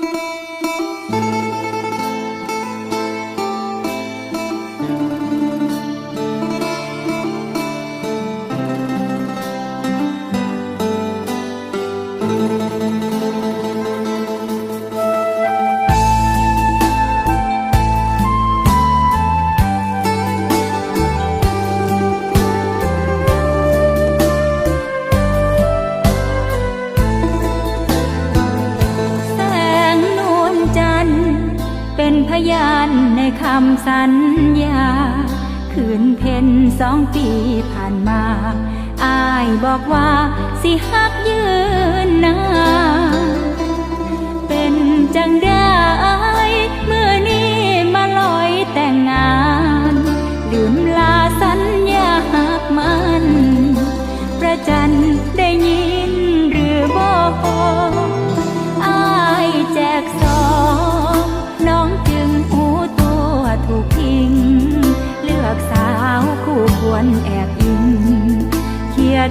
แพยานในคำสัญญา คืนเพ็ญสองปีผ่านมา อายบอกว่าสิฮักยืนนานเป็นจังได้เมื่อนี้มาลอยแต่งงาน ลืมลาสัญญาหักมัน ประจันได้ยิน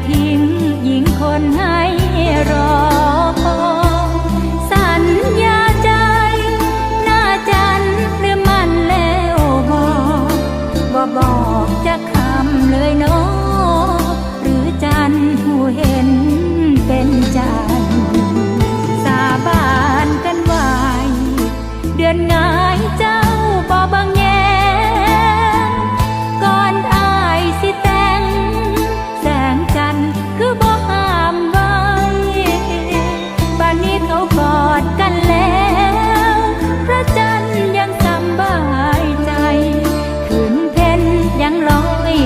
ทิ้งหญิงคนให้รอคอย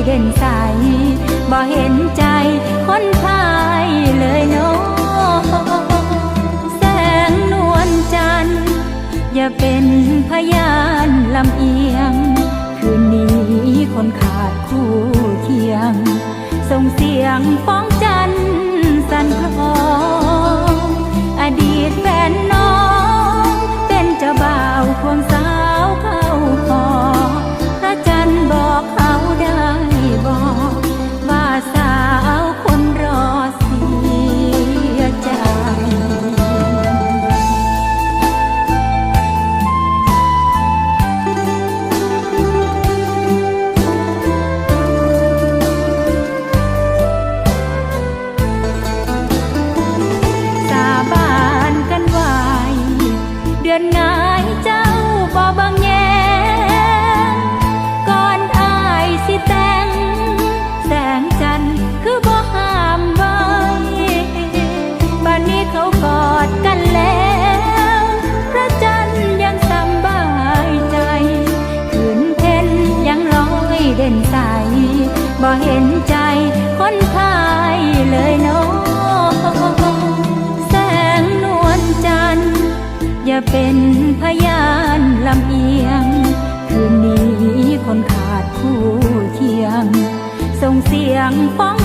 เด่นใสบ่เห็นใจคนพายเลยเนาะแสงนวลจันทร์อย่าเป็นพยานลำเอียง คืนนี้คนขาดคู่เคียง ส่งเสียงฟ้องจันทร์สั่นคลอ ดือนงายเจ้าบ่บังแยงก่อนอายสิแต่งแสงจันทร์คือบ่ห้ามไว้บ้านนี้เขากอดกันแล้วพระจันทร์ยังสำบายใจคืนเพ็ญยังลอยเด่นใสบ่เห็นใจคนพายเลยเนาะ เป็นพยานลำเอียง คืนนี้คนขาดคู่เคียง ส่งเสียงฟ้อง